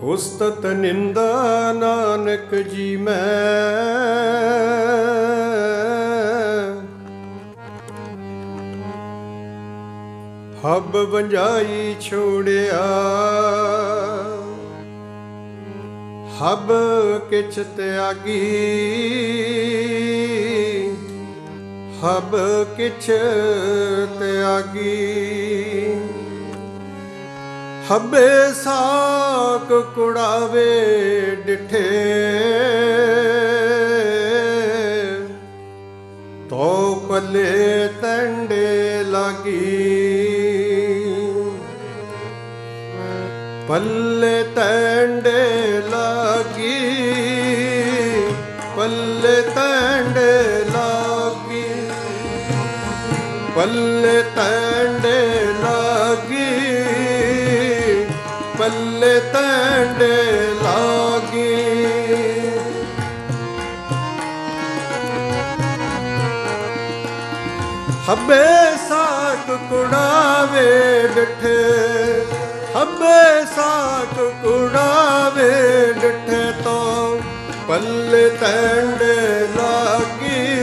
ਉਸਤਤ ਨਿੰਦਾ ਨਾਨਕ ਜੀ ਮੈਂ। ਹਬ ਵੰਜਾਈ ਛੋੜਿਆ। ਹੱਬ ਕਿਛ ਤਿਆਗੀ। ਹੱਬ ਕਿਛ ਤਿਆਗੀ। ਹੱਬੇ ਸਾਕ ਕੁੜਾਵੇ ਡਿਠੇ। ਤੋ ਪੱਲੇ ਤੰਡੇ ਲਾਗੀ। ਪੱਲੇ ਤੰਡੇ ਲਾਗੀ। ਪੱਲੇ ਤੰਡੇ ਲਾਗੀ। ਪੱਲੇ ਤੰਡੇ ਤੰਡੇ ਲਾਗੀ। ਹੱਬੇ ਸਾਕ ਕੁੜਾਵੇ ਡਠੇ। ਹੱਬੇ ਸਾਕ ਕੁੜਾਵੇ ਡਠੇ ਤੋਂ ਪੱਲੇ ਤੰਡੇ ਲਾਗੀ।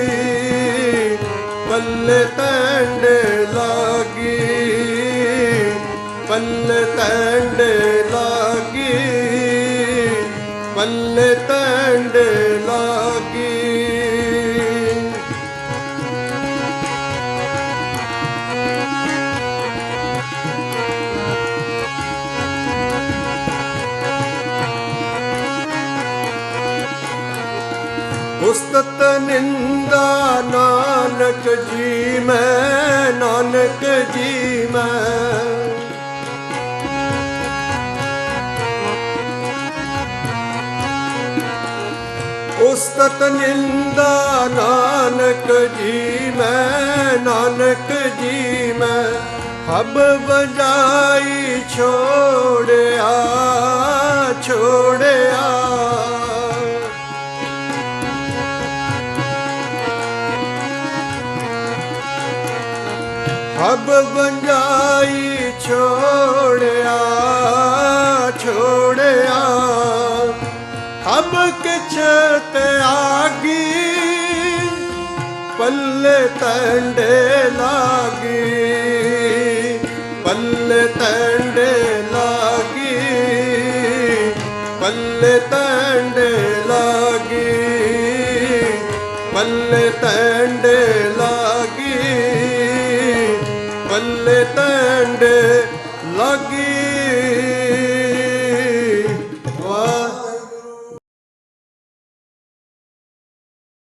ਪੱਲੇ ਤੰਡੇ ਲਾਗੀ। ਪੱਲੇ ਤੰਡੇ ਪੱਲੇ ਤੰਡੇ ਲਾਗੀ। ਉਸਤਤ ਨਿੰਦਾ ਨਾਨਕ ਜੀ ਮੈਂ ਨਾਨਕ ਜੀ ਮੈਂ। ਉਸਤਤ ਨਿੰਦਾ ਨਾਨਕ ਜੀ ਮੈਂ, ਨਾਨਕ ਜੀ ਮੈਂ, ਹੱਬ ਵਜਾਈ ਛੋੜਿਆ ਛੋੜਿਆ। ਹਬ ਵੰਜਾਈ ਛੋੜਿਆ ਛੋੜਿਆ ਹੱਬ ਕਿਛ ਤਿਆਗੀ ਪੱਲੇ ਤੰਡੇ ਲਾਗੀ। ਪੱਲੇ ਤੰਡੇ ਲਾਗੀ, ਪੱਲੇ ਤੰਡੇ ਲਾਗੀ। ਪੱਲੇ ਤੰਡੇ ਲਾਗੀ, ਪੱਲੇ ਤੰਡੇ ਲਾਗੀ।